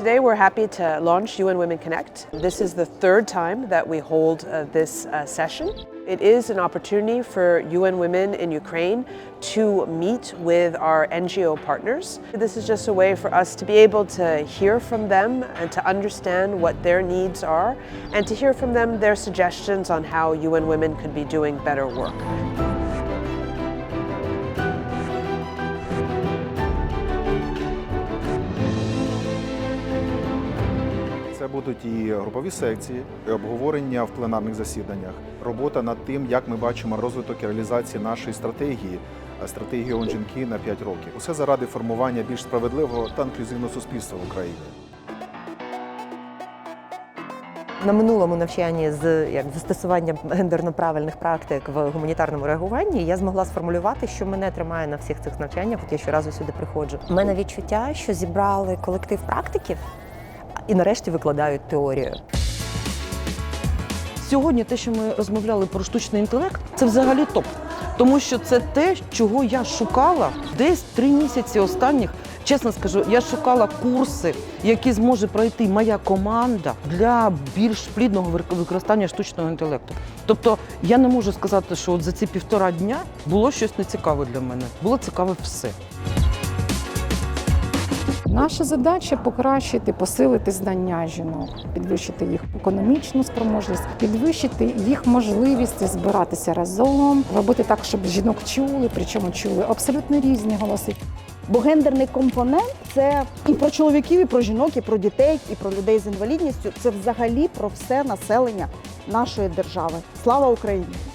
Today, we're happy to launch UN Women Connect. This is the third time that we hold uh, this uh, session. It is an opportunity for UN Women in Ukraine to meet with our NGO partners. This is just a way for us to be able to hear from them and to understand what their needs are and to hear from them their suggestions on how UN Women could be doing better work. Це будуть і групові секції, і обговорення в пленарних засіданнях, робота над тим, як ми бачимо розвиток і реалізації нашої стратегії, стратегії ООН жінки на 5 років. Усе заради формування більш справедливого та інклюзивного суспільства в Україні. На минулому навчанні з як застосуванням гендерно правильних практик в гуманітарному реагуванні я змогла сформулювати, що мене тримає на всіх цих навчаннях. От я щоразу сюди приходжу. У мене відчуття, що зібрали колектив практиків і нарешті викладають теорію. Сьогодні те, що ми розмовляли про штучний інтелект, це взагалі топ. Тому що це те, чого я шукала десь три місяці останніх. Чесно скажу, я шукала курси, які зможе пройти моя команда для більш плідного використання штучного інтелекту. Тобто я не можу сказати, що от за ці півтора дня було щось нецікаве для мене. Було цікаве все. Наша задача покращити, посилити знання жінок, підвищити їх економічну спроможність, підвищити їх можливість збиратися разом, робити так, щоб жінок чули, причому чули абсолютно різні голоси. Бо гендерний компонент це і про чоловіків, і про жінок, і про дітей, і про людей з інвалідністю. Це взагалі про все населення нашої держави. Слава Україні!